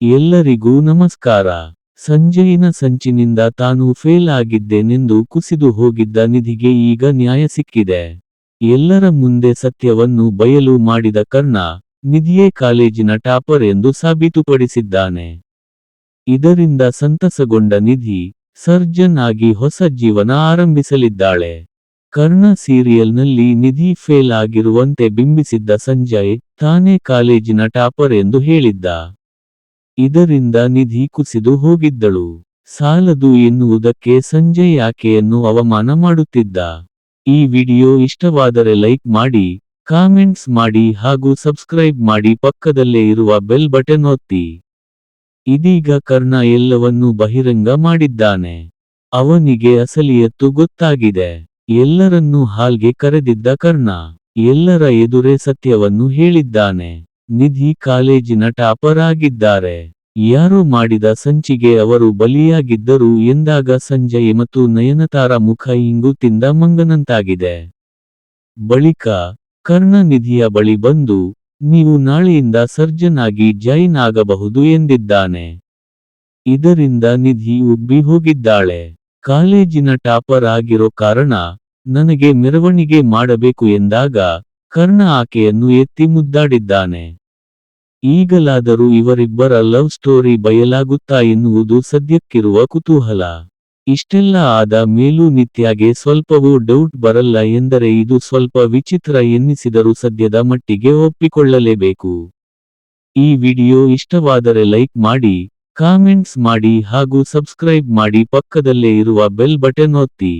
ಎಲ್ಲರಿಗೂ ನಮಸ್ಕಾರ. ಸಂಜಯಿನ ಸಂಚಿನಿಂದ ತಾನು ಫೇಲ್ ಆಗಿದ್ದೇನೆಂದು ಕುಸಿದು ಹೋಗಿದ್ದ ನಿಧಿಗೆ ಈಗ ನ್ಯಾಯ ಸಿಕ್ಕಿದೆ. ಎಲ್ಲರ ಮುಂದೆ ಸತ್ಯವನ್ನು ಬಯಲು ಮಾಡಿದ ಕರ್ಣ, ನಿಧಿಯೇ ಕಾಲೇಜಿನ ಟಾಪರ್ ಎಂದು ಸಾಬೀತುಪಡಿಸಿದ್ದಾನೆ. ಇದರಿಂದ ಸಂತಸಗೊಂಡ ನಿಧಿ, ಸರ್ಜನ್ ಆಗಿ ಹೊಸ ಜೀವನ ಆರಂಭಿಸಲಿದ್ದಾಳೆ. ಕರ್ಣ ಸೀರಿಯಲ್ನಲ್ಲಿ ನಿಧಿ ಫೇಲ್ ಆಗಿರುವಂತೆ ಬಿಂಬಿಸಿದ್ದ ಸಂಜಯ್, ತಾನೇ ಕಾಲೇಜಿನ ಟಾಪರ್ ಎಂದು ಹೇಳಿದ್ದ. ಇದರಿಂದ ನಿಧಿ ಕುಸಿದು ಹೋಗಿದ್ದಳು. ಸಾಲದು ಎನ್ನುವುದಕ್ಕೆ ಸಂಜಯ್ ಆಕೆಯನ್ನು ಅವಮಾನ ಮಾಡುತ್ತಿದ್ದ? ಈ ವಿಡಿಯೋ ಇಷ್ಟವಾದರೆ ಲೈಕ್ ಮಾಡಿ, ಕಾಮೆಂಟ್ಸ್ ಮಾಡಿ ಹಾಗೂ ಸಬ್ಸ್ಕ್ರೈಬ್ ಮಾಡಿ ಪಕ್ಕದಲ್ಲೇ ಇರುವ ಬೆಲ್ ಬಟನ್ ಒತ್ತಿ. ಇದೀಗ ಕರ್ಣ ಎಲ್ಲವನ್ನೂ ಬಹಿರಂಗ ಮಾಡಿದ್ದಾನೆ. ಅವನಿಗೆ ಅಸಲಿಯತ್ತು ಗೊತ್ತಾಗಿದೆ. ಎಲ್ಲರನ್ನೂ ಹಾಲ್ಗೆ ಕರೆದಿದ್ದ ಕರ್ಣ, ಎಲ್ಲರ ಎದುರೇ ಸತ್ಯವನ್ನು ಹೇಳಿದ್ದಾನೆ. ನಿಧಿ ಕಾಲೇಜಿನ ಟಾಪರ್ ಆಗಿದ್ದಾರೆ. ಯಾರು ಮಾಡಿದ ಸಂಚಿಗೆ ಅವರು ಬಲಿಯಾಗಿದ್ದರು ಎಂದಾಗ ಸಂಜಯ್ ಮತ್ತು ನಯನತಾರ ಮುಖ ಇಂಗು ತಿಂದ ಮಂಗನಂತಾಗಿದೆ. ಬಳಿಕ, ಕರ್ಣ ನಿಧಿಯ ಬಳಿ ಬಂದು, ನೀವು ನಾಳೆಯಿಂದ ಸರ್ಜನ್ ಆಗಿ ಜೈನ್ ಆಗಬಹುದು ಎಂದಿದ್ದಾನೆ. ಇದರಿಂದ ನಿಧಿ ಉಬ್ಬಿ ಹೋಗಿದ್ದಾಳೆ. ಕಾಲೇಜಿನ ಟಾಪರ್ ಆಗಿರೋ ಕಾರಣ, ನನಗೆ ಮೆರವಣಿಗೆ ಮಾಡಬೇಕು ಎಂದಾಗ ಕರ್ಣ ಆಕೆಯನ್ನು ಎತ್ತಿ ಮುದ್ದಾಡಿದ್ದಾನೆ. ಈಗಲಾದರೂ ಇವರಿಬ್ಬರ ಲವ್ ಸ್ಟೋರಿ ಬಯಲಾಗುತ್ತಾ ಎನ್ನುವುದು ಸದ್ಯಕ್ಕಿರುವ ಕುತೂಹಲ. ಇಷ್ಟೆಲ್ಲ ಆದ ಮೇಲೂ ನಿತ್ಯಾಗೆ ಸ್ವಲ್ಪವೂ ಡೌಟ್ ಬರಲ್ಲ ಎಂದರೆ ಇದು ಸ್ವಲ್ಪ ವಿಚಿತ್ರ ಎನ್ನಿಸಿದರೂ ಸದ್ಯದ ಮಟ್ಟಿಗೆ ಒಪ್ಪಿಕೊಳ್ಳಲೇಬೇಕು. ಈ ವಿಡಿಯೋ ಇಷ್ಟವಾದರೆ ಲೈಕ್ ಮಾಡಿ, ಕಾಮೆಂಟ್ಸ್ ಮಾಡಿ ಹಾಗೂ ಸಬ್ಸ್ಕ್ರೈಬ್ ಮಾಡಿ ಪಕ್ಕದಲ್ಲೇ ಇರುವ ಬೆಲ್ ಬಟನ್ ಒತ್ತಿ.